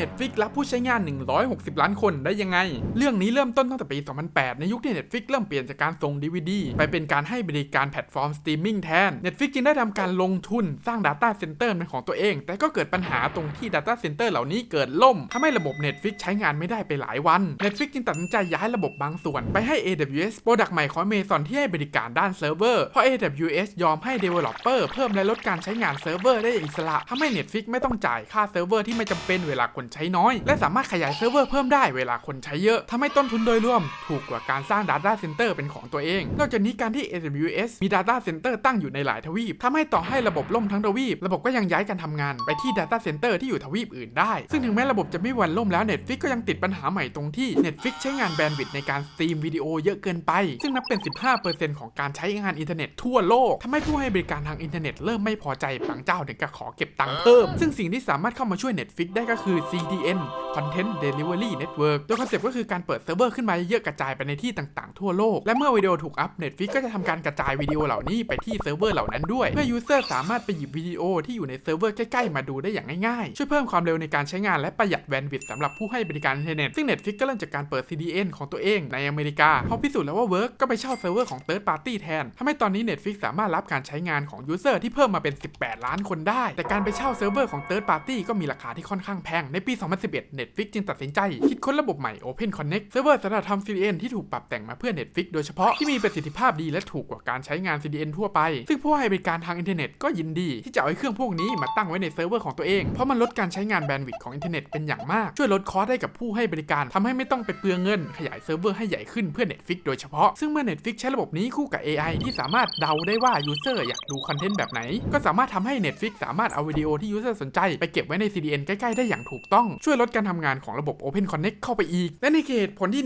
Netflix รับผู้ใช้งาน 160 ล้านคนได้ยังไง เรื่องนี้เริ่มต้นตั้งแต่ปี 2008 ในยุคที่ Netflix เริ่มเปลี่ยนจากการส่ง DVD ไปเป็นการให้บริการแพลตฟอร์มสตรีมมิ่งแทน Netflix จึงได้ทำการลงทุนสร้าง Data Center เป็นของตัวเอง แต่ก็เกิดปัญหาตรงที่ Data Center เหล่านี้เกิดล่มทำให้ระบบ Netflix ใช้งานไม่ได้ไปหลายวัน Netflix จึงตัดสินใจย้ายระบบบางส่วน ไปให้ AWS โปรดักต์ใหม่ของ Amazon ที่ให้บริการด้านเซิร์ฟเวอร์เพราะ AWS ยอมให้ Developer เพิ่มและลดการใช้งานเซิร์ฟเวอร์ได้อย่างอิสระทำให้ Netflix ไม่ต้องจ่ายค่าเซิร์ฟเวอร์ที่ไม่จำเป็นเวลาคนใช้น้อย และสามารถขยายเซิร์ฟเวอร์เพิ่มได้เวลาคนใช้เยอะทำให้ต้นทุนโดยรวม ถูกกว่าการสร้าง Data Center เป็นของตัวเอง นอกจากนี้การที่ AWS มี Data Center ตั้งอยู่ในหลายทวีปทำให้ต่อให้ระบบล่มทั้งทวีป ระบบก็ยังย้ายการทำงานไปที่ Data Center ที่อยู่ทวีปอื่นได้ ซึ่งถึงแม้ระบบจะไม่วันล่มแล้ว Netflix ก็ยังติดปัญหาใหม่ตรงที่ Netflix ใช้งานแบนด์วิดต์ในการสตรีมวิดีโอเยอะเกินไป ซึ่งนับเป็น 15%ของการใช้งานอินเทอร์เน็ตทั่วโลกทำให้ผู้ให้บริการทางอินเทอร์เน็ตเริ่มไม่พอใจบางเจ้าถึงกับขอเก็บตังค์เพิ่ม ซึ่งสิ่งที่สามารถเข้ามาช่วย Netflix ได้ก็คือ CDN Content Delivery Network โดยคอนเซ็ปต์ก็คือการเปิดเซิร์ฟเวอร์ขึ้นมาเยอะกระจายไปในที่ต่างๆ ทั่วโลก และเมื่อวิดีโอถูกอัพ Netflix ก็จะทำการกระจายวิดีโอเหล่านี้ไปที่เซิร์ฟเวอร์เหล่านั้นด้วย เพื่อ User สามารถไปหยิบวิดีโอที่อยู่ในเซิร์ฟเวอร์ใกล้ๆมาดูได้อย่างง่ายๆ ช่วยเพิ่มความเร็วในการใช้งานและประหยัดแบนด์วิดต์สำหรับผู้ให้บริการอินเทอร์เน็ตซึ่ง Netflix ก็เริ่มจากการเปิด CDN ของตัวเองในอเมริกาพอพิสูจน์แล้วว่าเวิร์กก็ไปเช่าเซิร์ฟเวอร์ของ Third Party แทนทำให้ตอนนี้ Netflix สามารถรับการใช้งานของ User ที่เพิ่มมาเป็น 18 ล้านคนได้ แต่การไปเช่าเซิร์ฟเวอร์ของ Third Party ก็มีราคาที่ค่อนข้างแพงในปี 2011 Netflix จึงตัดสินใจ คิดค้นระบบใหม่ Open Connect เซิร์ฟเวอร์สำหรับทำ CDN ที่ถูกปรับแต่งมาเพื่อ Netflix โดยเฉพาะที่มีประสิทธิภาพดีและถูกกว่าการใช้งาน CDN ทั่วไป ซึ่งผู้ให้บริการทางอินเทอร์เน็ตก็ยินดี ที่จะเอาเครื่องพวกนี้มาตั้งไว้ในเซิร์ฟเวอร์ของตัวเอง เพราะมันลดการใช้งานแบนด์วิดต์ของอินเทอร์เน็ตเป็นอย่างมาก ช่วยลดคอสให้กับผู้ให้บริการทำให้ไม่ต้องไปเปลืองเงิน ขยายเซิร์ฟเวอร์ให้ใหญ่ขึ้นเพื่อ Netflix โดยเฉพาะ ซึ่งเมื่อ Netflix ใช้ระบบนี้คู่กับ AI ที่สามารถเดาได้ว่า User อยากดูคอนเทนต์แบบไหน ก็สามารถทำให้ Netflix สามารถเอาวิดีโอที่ User สนใจไปเก็บไว้ใน CDN ใกล้ๆได้อย่างถูกต้องช่วยลดการทำงานของระบบ Open Connect เข้าไปอีก และในเหตุผลที่